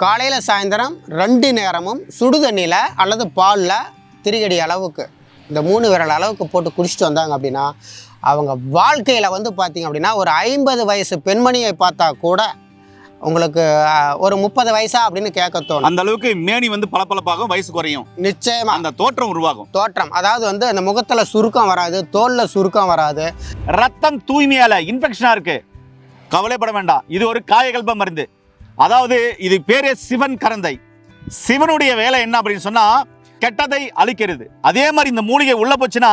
காலையில் சாயந்தரம் ரெண்டு நேரமும் சுடு தண்ணியில் அல்லது பாலில் திரிகடி அளவுக்கு இந்த மூணு விரல் அளவுக்கு போட்டு குடிச்சிட்டு வந்தாங்க அப்படின்னா அவங்க வாழ்க்கையில் வந்து பார்த்தீங்க அப்படின்னா ஒரு ஐம்பது வயசு பெண்மணியை பார்த்தா கூட உங்களுக்கு ஒரு முப்பது வயசா அப்படின்னு கேட்க தோணும். அந்த அளவுக்கு மேனி வந்து பளபளப்பாகும் வயசு குறையும். நிச்சயமா. அந்த தோற்றம் உருவாகும். தோற்றம். அதாவது வந்து அந்த முகத்தில் சுருக்கம் வராது தோலில் சுருக்கம் வராது. ரத்தம் தூய்மையால இன்ஃபெக்ஷனா இருக்கு. கவலைப்பட வேண்டாம். இது ஒரு காயகல்ப மருந்து. அதாவது இது பேரே சிவன் கரந்தை. சிவனுடைய வேலை என்ன அப்படின்னு சொன்னா கெட்டதை அழிக்கிறது. அதே மாதிரி இந்த மூலிகை உள்ள போச்சுன்னா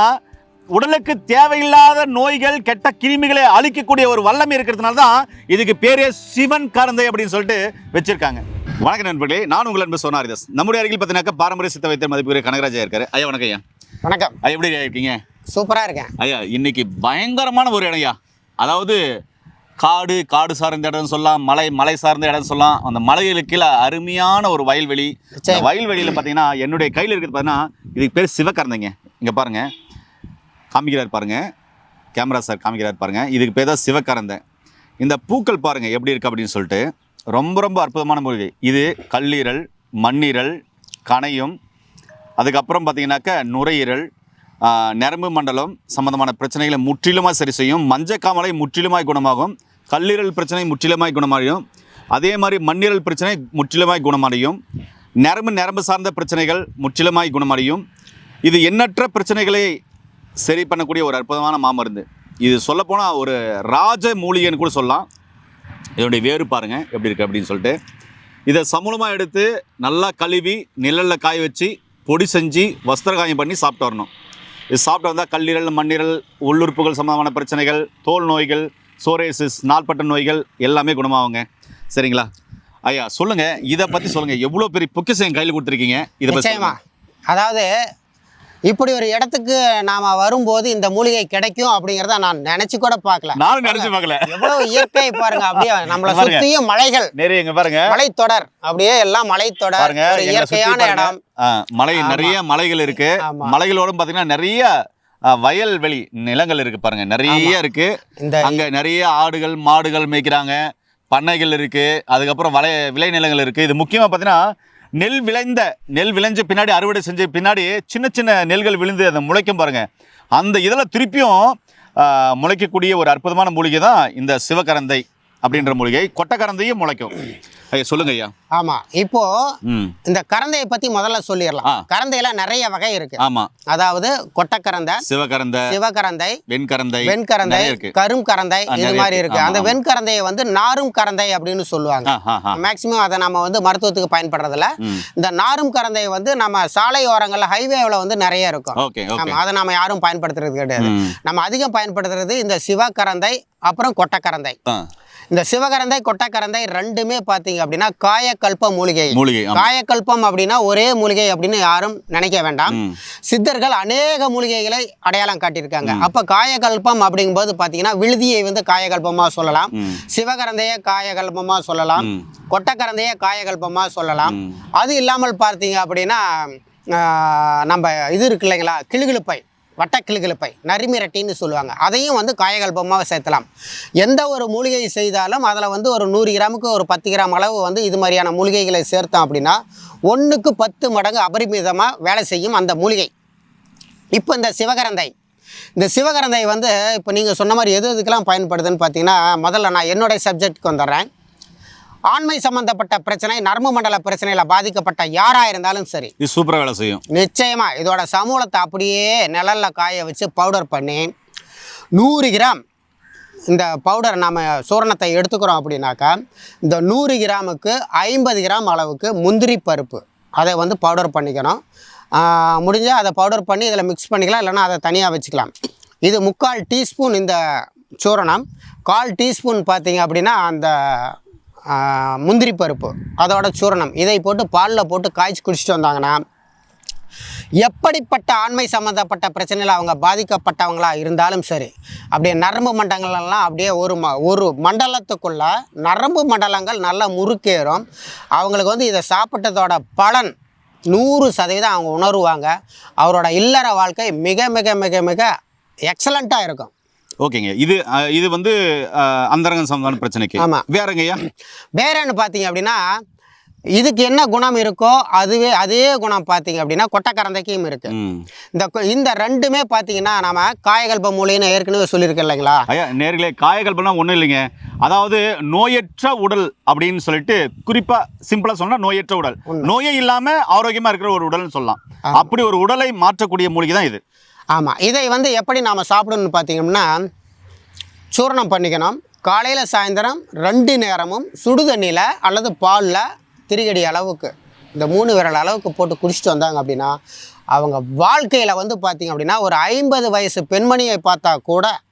உடலுக்கு தேவையில்லாத நோய்கள் கெட்ட கிருமிகளை அழிக்கக்கூடிய ஒரு வல்லமை இருக்கிறதுனால தான் இதுக்கு பேரே சிவன் கரந்தை அப்படின்னு சொல்லிட்டு வச்சிருக்காங்க. வணக்கம் நண்பர்களே நான் உங்கள் அன்பு சோனாரிதாஸ். நம்முடைய அருகில் பார்த்தீங்கன்னாக்கா பாரம்பரிய சித்த வைத்தியர் மதிப்புரிய கனகராஜா இருக்காரு. ஐயா வணக்கம் ஐயா. வணக்கம். ஐயா எப்படி இருக்கீங்க? சூப்பராக இருக்கேன். ஐயா இன்னைக்கு பயங்கரமான ஒரு இடம்யா அதாவது காடு காடு சார்ந்த இடம் சொல்லலாம் மலை மலை சார்ந்த இடம் சொல்லலாம். அந்த மலைகளுக்கு கீழே அருமையான ஒரு வயல்வெளி. வயல்வெளியில் பார்த்தீங்கன்னா என்னுடைய கையில் இருக்கிறது பார்த்தீங்கன்னா இதுக்கு பேர் சிவக்கரந்தைங்க. இங்கே பாருங்க. காமிக்கிறார் பாருங்க. கேமரா சார் காமிக்கிறார் பாருங்க. இதுக்கு பேர் தான் சிவக்கரந்தை. இந்த பூக்கள் பாருங்க எப்படி இருக்கு அப்படின்னு சொல்லிட்டு ரொம்ப ரொம்ப அற்புதமான மூலிகை. இது கல்லீரல் மண்ணீரல் கணையும் அதுக்கப்புறம் பார்த்தீங்கன்னாக்க நுரையீரல் நரம்பு மண்டலம் சம்பந்தமான பிரச்சனைகளை முற்றிலுமாக சரி செய்யும் மஞ்சக்காமலை முற்றிலுமாய் குணமாகும் கல்லீரல் பிரச்சனை முற்றிலுமாய் குணமடையும் அதே மாதிரி மண்ணீரல் பிரச்சனை முற்றிலுமாய் குணமடையும் நரம்பு நரம்பு சார்ந்த பிரச்சனைகள் முற்றிலுமாய் குணமடையும். இது எண்ணற்ற பிரச்சனைகளை சரி பண்ணக்கூடிய ஒரு அற்புதமான மாமருந்து. இது சொல்லப்போனால் ஒரு ராஜ மூலிகைன்னு கூட சொல்லலாம். இதனுடைய வேறு பாருங்கள் எப்படி இருக்குது அப்படின்னு சொல்லிட்டு. இதை சமூலமாக எடுத்து நல்லா கழுவி நிழலில் காய வச்சு பொடி செஞ்சு வஸ்திர காயம் பண்ணி சாப்பிட்டு வரணும். இது சாப்பிட்டு வந்தால் கல்லீரல் மண்ணீரல் உள்ளுறுப்புகள் சம்பந்தமான பிரச்சனைகள் தோல் நோய்கள் சோரேசிஸ் நாள்பட்ட நோய்கள் எல்லாமே குணமாகுங்க. சரிங்களா? ஐயா சொல்லுங்க. இதை பற்றி சொல்லுங்க. எவ்வளோ பெரிய பொக்கிஷம் என் கையில் கொடுத்துருக்கீங்க? இதை பற்றி அதாவது இப்படி ஒரு இடத்துக்கு நாம வரும்போது இந்த மூலிகை கிடைக்கும் அப்படிங்கிறத நான் நினைச்சு கூட பார்க்கல. நானும் நினைச்சு பார்க்கல. எவ்வளவு இயற்கை பாருங்க அப்படியே நம்மளை. சுத்தியும் மலைகள். நிறைய இங்க பாருங்க. மலைத்தொடர் அப்படியே எல்லாம் மலைத்தொடர் இயற்கையான. இடம். மலை. நிறைய மலைகள் இருக்கு. மலைகளோட பாத்தீங்கன்னா நிறைய வயல்வெளி நிலங்கள் இருக்கு பாருங்க. நிறைய இருக்கு. அங்க நிறைய ஆடுகள் மாடுகள் மேய்க்கிறாங்க. பண்ணைகள் இருக்கு. அதுக்கப்புறம் வலை விளை நிலங்கள் இருக்கு. இது முக்கியமா பாத்தீங்கன்னா நெல் விளைந்த நெல் விளைஞ்ச பின்னாடி அறுவடை செஞ்ச பின்னாடி சின்ன சின்ன நெல்கள் விழுந்து அதை முளைக்கும் பாருங்கள் அந்த இதில் திருப்பியும் முளைக்கக்கூடிய ஒரு அற்புதமான மூலிகை தான் இந்த சிவகரந்தை. அப்படின்ற மூலிகை கொட்டக்கரந்தையும் முளைக்கும். ஐயா சொல்லுங்க ஐயா ஆமா இப்போ இந்த கரந்தையை பத்தி முதல்ல சொல்லிடலாம். கரந்தையில நிறைய வகை இருக்கு. ஆமா. அதாவது கொட்டக்கரந்தை சிவகரந்தை சிவகரந்தை வெண்கரந்தை வெண்கரந்தை கரும் கரந்தை இது மாதிரி இருக்கு. அந்த. வெண்கரந்தையை வந்து நாரும் கரந்தை அப்படின்னு சொல்லுவாங்க. மேக்சிமம் அதை நம்ம வந்து மருத்துவத்துக்கு பயன்படுறதில்ல. ம். இந்த நாரும் கரந்தை வந்து நம்ம சாலை ஓரங்கள்ல ஹைவேவில் வந்து நிறைய இருக்கும். ஆமா அதை நம்ம யாரும் பயன்படுத்துறது கிடையாது. நம்ம அதிகம் பயன்படுத்துறது இந்த சிவகரந்தை அப்புறம் கொட்டக்கரந்தை இந்த சிவகரந்தை கொட்டக்கரந்தை ரெண்டுமே பார்த்தீங்க அப்படின்னா காயக்கல்ப மூலிகை மூலிகை. காயக்கல்பம் அப்படின்னா ஒரே மூலிகை அப்படின்னு யாரும் நினைக்க வேண்டாம். சித்தர்கள் அநேக மூலிகைகளை அடையாளம் காட்டியிருக்காங்க அப்ப காயகல்பம் அப்படிங்கும்போது பார்த்தீங்கன்னா விழுதியை வந்து காயகல்பமா சொல்லலாம். சிவகரந்தைய காயகல்பமா சொல்லலாம். கொட்டக்கரந்தைய காயகல்பமா சொல்லலாம். அது இல்லாமல் பார்த்தீங்க அப்படின்னா நம்ம இது இருக்கு இல்லைங்களா கிளுகிழுப்பை வட்ட நரிமிரட்டின்னு சொல்லுவாங்க. அதையும் வந்து காயகல்பமாக சேர்த்தலாம். எந்த ஒரு மூலிகை செய்தாலும் அதில் வந்து ஒரு நூறு கிராமுக்கு ஒரு பத்து கிராம் அளவு வந்து இது மாதிரியான மூலிகைகளை சேர்த்தோம் அப்படின்னா ஒன்றுக்கு பத்து மடங்கு அபரிமிதமாக வேலை செய்யும் அந்த மூலிகை. இப்போ இந்த சிவகரந்தை. இந்த சிவகரந்தை வந்து இப்போ நீங்கள் சொன்ன மாதிரி எது எதுக்கெல்லாம் பயன்படுதுன்னு பார்த்தீங்கன்னா முதல்ல நான் என்னுடைய சப்ஜெக்ட்க்கு வந்துடுறேன். ஆண்மை சம்பந்தப்பட்ட பிரச்சனை நரம்பு மண்டல பிரச்சனையில் பாதிக்கப்பட்ட யாராக இருந்தாலும் சரி இது சூப்பரா வேலை செய்யும். நிச்சயமா இதோட சமூலத்தை அப்படியே நிழல்ல காய வச்சு பவுடர் பண்ணி நூறு கிராம் இந்த பவுடர் நம்ம சூரணத்தை எடுத்துக்கிறோம் அப்படின்னாக்கா இந்த நூறு கிராமுக்கு ஐம்பது கிராம் அளவுக்கு முந்திரி பருப்பு. அதை வந்து பவுடர் பண்ணிக்கணும். முடிஞ்சால் அதை பவுடர் பண்ணி இதில் மிக்ஸ் பண்ணிக்கலாம் இல்லைன்னா அதை தனியாக வச்சுக்கலாம். இது முக்கால் டீஸ்பூன் இந்த சூரணம். கால் டீஸ்பூன் பார்த்தீங்க அப்படின்னா அந்த முந்திரி பருப்பு அதோட சூரணம். இதை போட்டு பாலில் போட்டு காய்ச்சி குடிச்சிட்டு வந்தாங்கன்னா எப்படிப்பட்ட ஆண்மை சம்மந்தப்பட்ட பிரச்சனையில் அவங்க பாதிக்கப்பட்டவங்களாக இருந்தாலும் சரி அப்படியே நரம்பு மண்டலங்கள்லாம் அப்படியே ஒரு ம ஒரு மண்டலத்துக்குள்ள நரம்பு மண்டலங்கள் நல்லா முறுக்கேறும். அவங்களுக்கு வந்து இதை சாப்பிட்டதோட பலன் நூறு சதவீதம் அவங்க உணருவாங்க. அவரோட இல்லற வாழ்க்கை மிக மிக மிக மிக எக்ஸலண்ட்டாக இருக்கும். ஓகேங்க. இது இது வந்து அஹ், அந்தரங்க சம்பந்தமான பிரச்சனைக்கு. ஆமா. வேறங்கய்யா? வேறன்னு பார்த்தீங்க அப்படின்னா இதுக்கு என்ன குணம் இருக்கோ அதுவே அதே குணம் பார்த்தீங்க அப்படின்னா கொட்டக்கரந்தைக்கும் இருக்கு. இந்த இந்த ரெண்டுமே பார்த்தீங்கன்னா நாம காயகல்ப மூலின்னு ஏற்கனவே சொல்லியிருக்கேன் இல்லைங்களா? ஐயா நேர்களே காயகல்பனா ஒன்றும் இல்லைங்க. அதாவது நோயற்ற உடல் அப்படின்னு சொல்லிட்டு குறிப்பா சிம்பிளா சொன்னா நோயற்ற உடல். நோயே இல்லாம ஆரோக்கியமா இருக்கிற ஒரு உடல்னு சொல்லலாம். அப்படி ஒரு உடலை மாற்றக்கூடிய மூலிகை தான் இது. ஆமாம் இதை வந்து எப்படி நாம் சாப்பிடணும்னு பார்த்தீங்கன்னா சூரணம் பண்ணிக்கணும். காலையில் சாயந்தரம் ரெண்டு நேரமும் சுடு தண்ணியில் அல்லது பாலில் திரிகடி அளவுக்கு இந்த மூணு விரல் அளவுக்கு போட்டு குடிச்சிட்டு வந்தாங்க அப்படின்னா அவங்க வாழ்க்கையில் வந்து பார்த்திங்க அப்படின்னா ஒரு ஐம்பது வயசு பெண்மணியை பார்த்தா கூட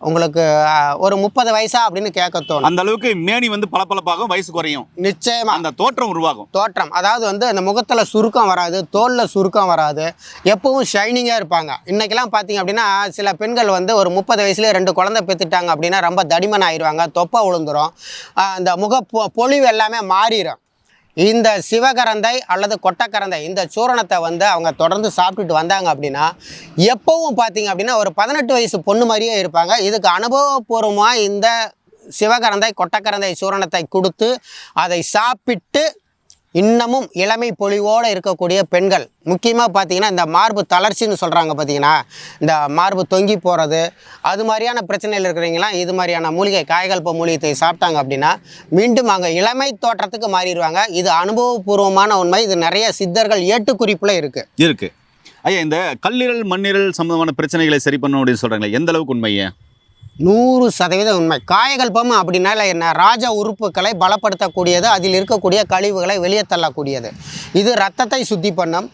உங்களுக்கு ஒரு முப்பது வயசா அப்படின்னு கேட்க தோணும். அந்த அளவுக்கு மேனி வந்து பளபளப்பாகும் வயசு குறையும். நிச்சயமா. அந்த தோற்றம் உருவாகும். தோற்றம். அதாவது வந்து அந்த முகத்தில் சுருக்கம் வராது தோலில் சுருக்கம் வராது. எப்பவும் ஷைனிங்காக இருப்பாங்க. இன்றைக்கெல்லாம் பார்த்தீங்க அப்படின்னா சில பெண்கள் வந்து ஒரு முப்பது வயசுலேயே ரெண்டு குழந்தை பெற்றுட்டாங்க அப்படின்னா ரொம்ப தடிமன் ஆயிடுவாங்க தொப்பை விழுந்துரும் அந்த முக பொ- பொலிவு எல்லாமே மாறிடும் இந்த சிவகரந்தை அல்லது கொட்டக்கரந்தை இந்த சூரணத்தை வந்து அவங்க தொடர்ந்து சாப்பிட்டுட்டு வந்தாங்க அப்படின்னா எப்பவும் பார்த்தீங்க அப்படின்னா ஒரு பதினெட்டு வயசு பொண்ணு மாதிரியே இருப்பாங்க. இதுக்கு அனுபவபூர்வமாக இந்த சிவகரந்தை கொட்டக்கரந்தை சூரணத்தை கொடுத்து அதை சாப்பிட்டு இன்னமும் இளமை பொலிவோடு இருக்கக்கூடிய பெண்கள் முக்கியமாக பார்த்தீங்கன்னா இந்த மார்பு தளர்ச்சின்னு சொல்கிறாங்க பார்த்தீங்கன்னா இந்த மார்பு தொங்கி போகிறது அது மாதிரியான பிரச்சனையில் இருக்கிறவங்களாம் இது மாதிரியான மூலிகை காய்கல்ப மூலிகத்தை சாப்பிட்டாங்க அப்படின்னா மீண்டும் அங்கே இளமை தோற்றத்துக்கு மாறிடுவாங்க. இது அனுபவபூர்வமான உண்மை. இது நிறைய சித்தர்கள் ஏட்டுக்குறிப்பில் இருக்குது இருக்கு. ஐயா இந்த கல்லீரல் மண்ணீரல் சம்பந்தமான பிரச்சனைகளை சரி பண்ணணும் அப்படின்னு சொல்கிறாங்களே எந்த அளவுக்கு உண்மையா நூறு சதவீதம் உண்மை. காயகல்பம் அப்படின்னால என்ன? ராஜ உறுப்புகளை பலப்படுத்தக்கூடியது அதில் இருக்கக்கூடிய கழிவுகளை வெளியே தள்ளக்கூடியது. இது ரத்தத்தை சுத்தி பண்ணும்.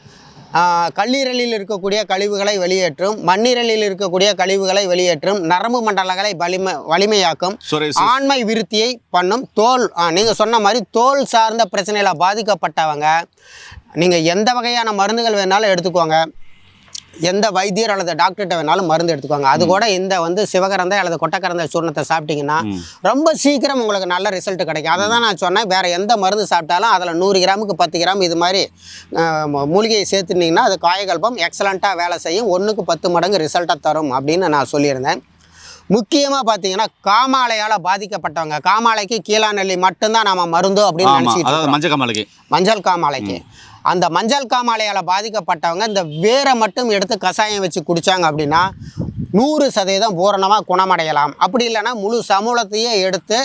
கல்லீரலில் இருக்கக்கூடிய கழிவுகளை வெளியேற்றும். மண்ணீரலில் இருக்கக்கூடிய கழிவுகளை வெளியேற்றும். நரம்பு மண்டலங்களை வலிமை வலிமையாக்கும். ஆண்மை விருத்தியை பண்ணும். தோல் நீங்கள் சொன்ன மாதிரி தோல் சார்ந்த பிரச்சனையில் பாதிக்கப்பட்டவங்க நீங்கள் எந்த வகையான மருந்துகள் வேணாலும் எடுத்துக்கோங்க. எந்த வைத்தியர் அல்லது டாக்டர்கிட்ட வேணாலும் மருந்து எடுத்துக்கோங்க. அது கூட இந்த வந்து சிவகரந்தை அல்லது கொட்டக்கரந்தை சூர்ணத்தை சாப்பிட்டீங்கன்னா. ரொம்ப சீக்கிரம் உங்களுக்கு நல்ல ரிசல்ட் கிடைக்கும். அதை தான் நான் சொன்னேன். வேறு எந்த மருந்து சாப்பிட்டாலும் அதில் நூறு கிராமுக்கு பத்து கிராம் இது மாதிரி மூலிகையை சேர்த்துனீங்கன்னா அது காயகல்பம் எக்ஸலண்ட்டாக வேலை செய்யும். ஒன்றுக்கு பத்து மடங்கு ரிசல்ட்டை தரும் அப்படின்னு நான் சொல்லியிருந்தேன். முக்கியமாக பார்த்தீங்கன்னா காமாலையால் பாதிக்கப்பட்டவங்க. காமாலைக்கு கீழாநெல்லி மட்டும்தான் நாம மருந்து அப்படின்னு நினச்சிட்டு மஞ்சள் கமலுக்கு. மஞ்சள் காமாலைக்கு. அந்த மஞ்சள் காமாலையால் பாதிக்கப்பட்டவங்க இந்த வேரை மட்டும் எடுத்து கஷாயம் வச்சு குடித்தாங்க அப்படின்னா நூறு சதவீதம் பூரணமாக குணமடையலாம். அப்படி இல்லைன்னா முழு சமூலத்தையே எடுத்து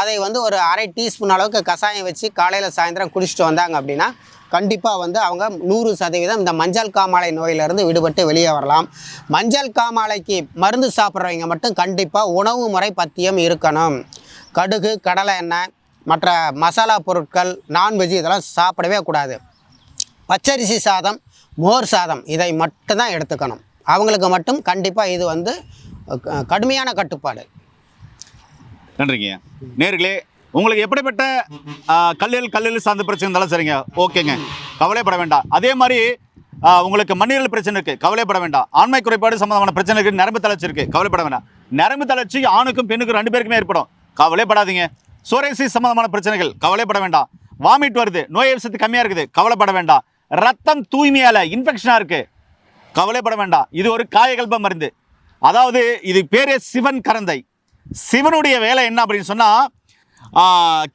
அதை வந்து ஒரு அரை டீஸ்பூன் அளவுக்கு கஷாயம் வச்சு காலையில் சாயந்தரம் குடிச்சிட்டு வந்தாங்க அப்படின்னா கண்டிப்பாக வந்து அவங்க நூறு சதவீதம் இந்த மஞ்சள் காமாலை நோயிலிருந்து விடுபட்டு வெளியே வரலாம். மஞ்சள் காமாலைக்கு மருந்து சாப்பிட்றவங்க மட்டும் கண்டிப்பாக உணவு முறை பத்தியம் இருக்கணும். கடுகு கடலை எண்ணெய் மற்ற மசாலா பொருட்கள் நான்வெஜ் இதெல்லாம் சாப்பிடவே கூடாது. பச்சரிசி சாதம் மோர் சாதம் இதை மட்டும்தான் எடுத்துக்கணும். அவங்களுக்கு மட்டும் கண்டிப்பாக இது வந்து கடுமையான கட்டுப்பாடு. நன்றிங்க. நேர்களே உங்களுக்கு எப்படிப்பட்ட கல்லல் கல்லீரல் சார்ந்த பிரச்சனை இருந்தாலும் சரிங்க. ஓகேங்க. கவலைப்பட வேண்டாம். அதே மாதிரி உங்களுக்கு மண்ணீரல் பிரச்சனை இருக்குது கவலைப்பட வேண்டாம். ஆண்மை குறைபாடு சம்மந்தமான பிரச்சனை இருக்குது நரம்பு தளர்ச்சி இருக்குது கவலைப்பட வேண்டாம். நரம்பு தளர்ச்சி ஆணுக்கும் பெண்ணுக்கும் ரெண்டு பேருக்குமே ஏற்படும். கவலைப்படாதீங்க. சோரேசிஸ் சம்மந்தமான பிரச்சனைகள் கவலைப்பட வேண்டாம். வாமிட் வருது. நோய் எதிர்ப்பு சக்தி கம்மியாக இருக்குது. கவலைப்பட வேண்டாம். ரத்தம் தூய்மையால் இன்ஃபெக்ஷனாக இருக்குது கவலைப்பட வேண்டாம். இது ஒரு காயகல்ப மருந்து. அதாவது இது பேரே சிவன் கரந்தை. சிவனுடைய வேலை என்ன அப்படின்னு சொன்னால்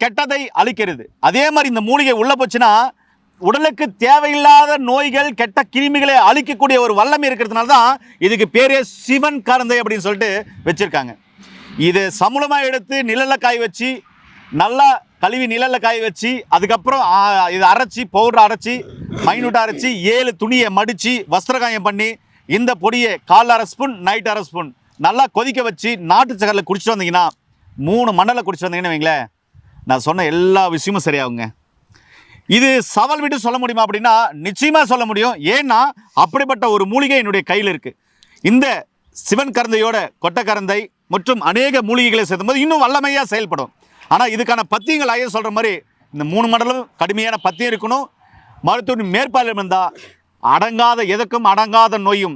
கெட்டதை அழிக்கிறது. அதே மாதிரி இந்த மூலிகை உள்ளே போச்சுன்னா உடலுக்கு தேவையில்லாத நோய்கள் கெட்ட கிருமிகளை அழிக்கக்கூடிய ஒரு வல்லமை இருக்கிறதுனால தான் இதுக்கு பேரே சிவன் கரந்தை அப்படின்னு சொல்லிட்டு வச்சுருக்காங்க. இது சமூலமாக எடுத்து நிழலில் காய வச்சு நல்லா கழுவி நிழலில் காய வச்சு அதுக்கப்புறம் இதை அரைச்சி பவுடர் அரைச்சி மைனூட்டாக அரைச்சி ஏழு துணியை மடித்து வஸ்திரகாயம் பண்ணி இந்த பொடியை கால் அரை ஸ்பூன் நைட் அரை ஸ்பூன் நல்லா கொதிக்க வச்சு நாட்டு சக்கரில் குடிச்சிட்டு வந்தீங்கன்னா மூணு மண்ணலை குடிச்சிட்டு வந்தீங்கன்னு வைங்களேன். நான் சொன்ன எல்லா விஷயமும் சரியாகுங்க. இது சவால் விட்டு சொல்ல முடியுமா அப்படின்னா நிச்சயமாக சொல்ல முடியும். ஏன்னா அப்படிப்பட்ட ஒரு மூலிகை என்னுடைய கையில் இருக்குது இந்த சிவன் கரந்தையோட கொட்டக்கரந்தை மற்றும் அநேக மூலிகைகளை சேர்த்தும் போது இன்னும் வல்லமையாக செயல்படும். ஆனால் இதுக்கான பத்தியங்கள் ஐயா சொல்கிற மாதிரி இந்த மூணு மண்டலம் கடுமையான பத்தியம் இருக்கணும். மருத்துவரின் மேற்பார்வை இருந்தால் அடங்காத எதற்கும் அடங்காத நோயும்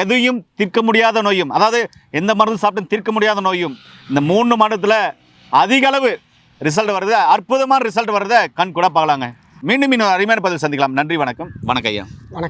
எதையும் தீர்க்க முடியாத நோயும் அதாவது எந்த மருந்து சாப்பிட்டு தீர்க்க முடியாத நோயும் இந்த மூணு மண்டலத்தில் அதிக அளவு ரிசல்ட் வருது. அற்புதமான ரிசல்ட் வருதை. கண் கூட பார்க்கலாங்க. மீண்டும் இன்னும் அருமையான பதில் சந்திக்கலாம். நன்றி வணக்கம். வணக்கம் ஐயா. வணக்கம்.